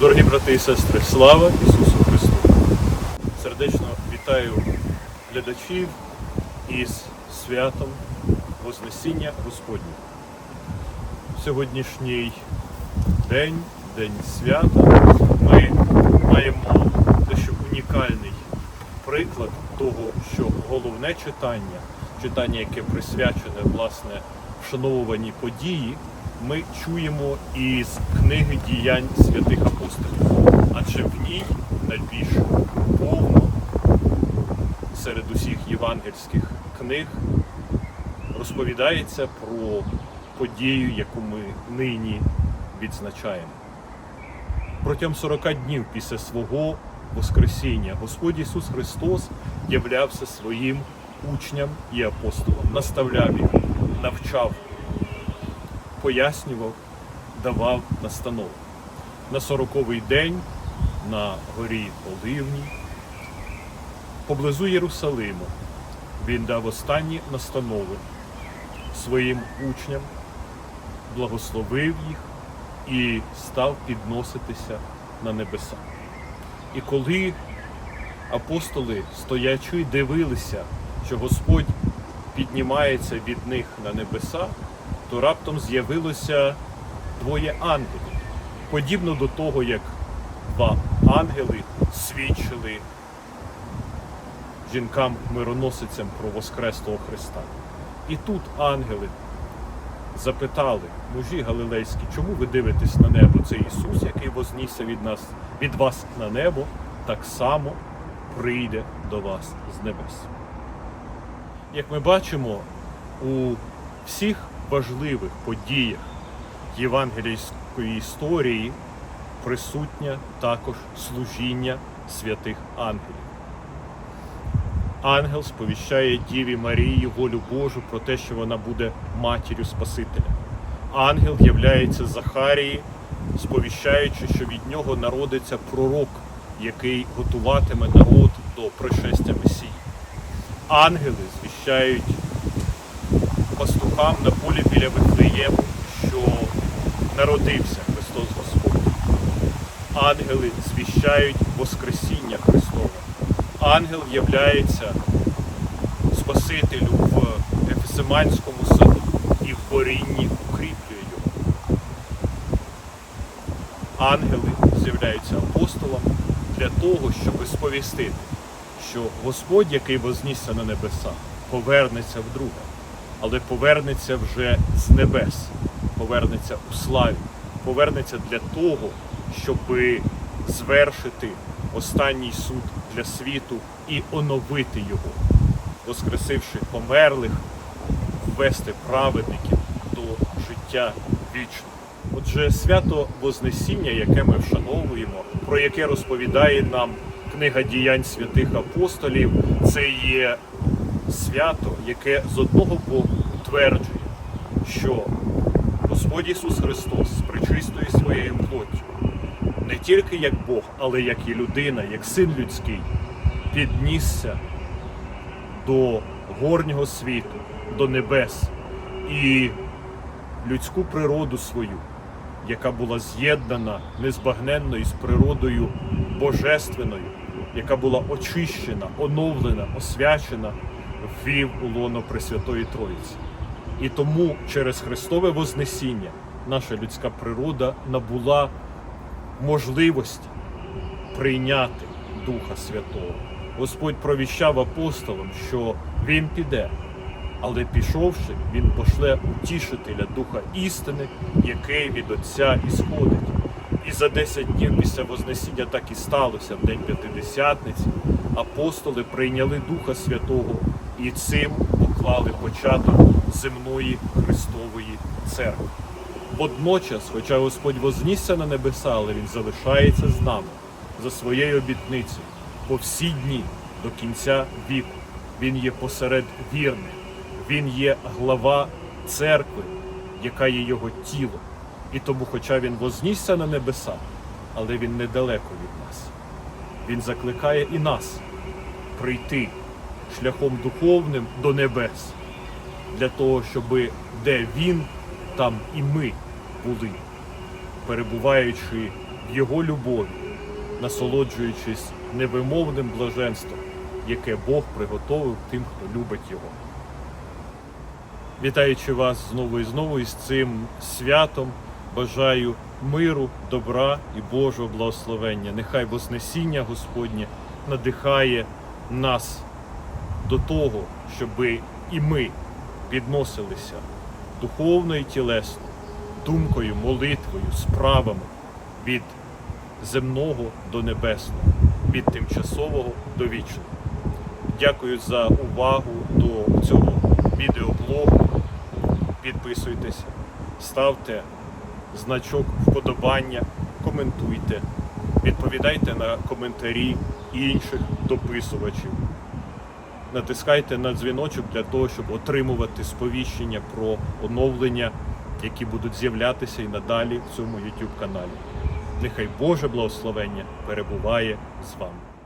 Дорогі брати і сестри, слава Ісусу Христу! Сердечно вітаю глядачів із святом Вознесіння Господнього. Сьогоднішній день, день свята, ми маємо дещо унікальний приклад того, що головне читання, читання, яке присвячене власне вшановуваній події, ми чуємо із книги діянь святих апостолів. Адже в ній найбільш повно серед усіх євангельських книг розповідається про подію, яку ми нині відзначаємо. Протягом 40 днів після свого Воскресіння Господь Ісус Христос являвся своїм учням і апостолам, наставляв їх, навчав, пояснював, давав настанови. На сороковий день на горі Оливній, поблизу Єрусалиму, він дав останні настанови своїм учням, благословив їх і став підноситися на небеса. І коли апостоли, стоячи, дивилися, що Господь піднімається від них на небеса, то раптом з'явилося двоє ангелів, подібно до того, як два ангели свідчили жінкам-мироносицям про Воскреслого Христа. І тут ангели запитали мужі галилейські, чому ви дивитесь на небо? Це Ісус, який вознісся від нас, від вас на небо, так само прийде до вас з небес. Як ми бачимо, у всіх важливих подіях євангелійської історії присутнє також служіння святих ангелів. Ангел сповіщає Діві Марії волю Божу про те, що вона буде матір'ю Спасителя. Ангел являється Захарії, сповіщаючи, що від нього народиться пророк, який готуватиме народ до пришестя Месії. Ангели звіщають пастухам на полі біля Вифлеєму, що народився Христос Господь. Ангели звіщають Воскресіння Христове. Ангел являється Спасителю в Ефесиманському саду і в корінні укріплює його. Ангели з'являються апостолам для того, щоб сповістити, що Господь, який вознісся на небеса, повернеться вдруге, але повернеться вже з небес, повернеться у славі, повернеться для того, щоби звершити останній суд для світу і оновити його, воскресивши померлих, ввести праведників до життя вічного. Отже, свято Вознесіння, яке ми вшановуємо, про яке розповідає нам книга діянь святих апостолів, це є свято, яке з одного боку утверджує, що Господь Ісус Христос з причистою своєю плоттю не тільки як Бог, але як і людина, як син людський, піднісся до горнього світу, до небес і людську природу свою, яка була з'єднана незбагненно із природою божественною, яка була очищена, оновлена, освячена, ввів у лоно Пресвятої Троїці. І тому через Христове Вознесіння наша людська природа набула можливості прийняти Духа Святого. Господь провіщав апостолам, що Він піде, але пішовши, Він пошле утішителя Духа істини, який від Отця ісходить. І за 10 днів після Вознесіння так і сталося в день П'ятидесятниці. Апостоли прийняли Духа Святого і цим поклали початок земної Христової церкви. Водночас, хоча Господь вознісся на небеса, але Він залишається з нами за своєю обітницею по всі дні до кінця віку. Він є посеред вірних, Він є глава церкви, яка є його тіло. І тому, хоча він вознісся на небеса, але він недалеко від нас. Він закликає і нас прийти шляхом духовним до небес, для того, щоб де він, там і ми були, перебуваючи в Його любові, насолоджуючись невимовним блаженством, яке Бог приготовив тим, хто любить Його. Вітаючи вас знову і знову із цим святом, бажаю миру, добра і Божого благословення. Нехай Вознесіння Господнє надихає нас до того, щоб і ми підносилися духовно і тілесно, думкою, молитвою, справами від земного до небесного, від тимчасового до вічного. Дякую за увагу до цього відеоблогу. Підписуйтесь, ставте значок вподобання, коментуйте, відповідайте на коментарі інших дописувачів. Натискайте на дзвіночок для того, щоб отримувати сповіщення про оновлення, які будуть з'являтися і надалі в цьому YouTube каналі. Нехай Боже благословення перебуває з вами.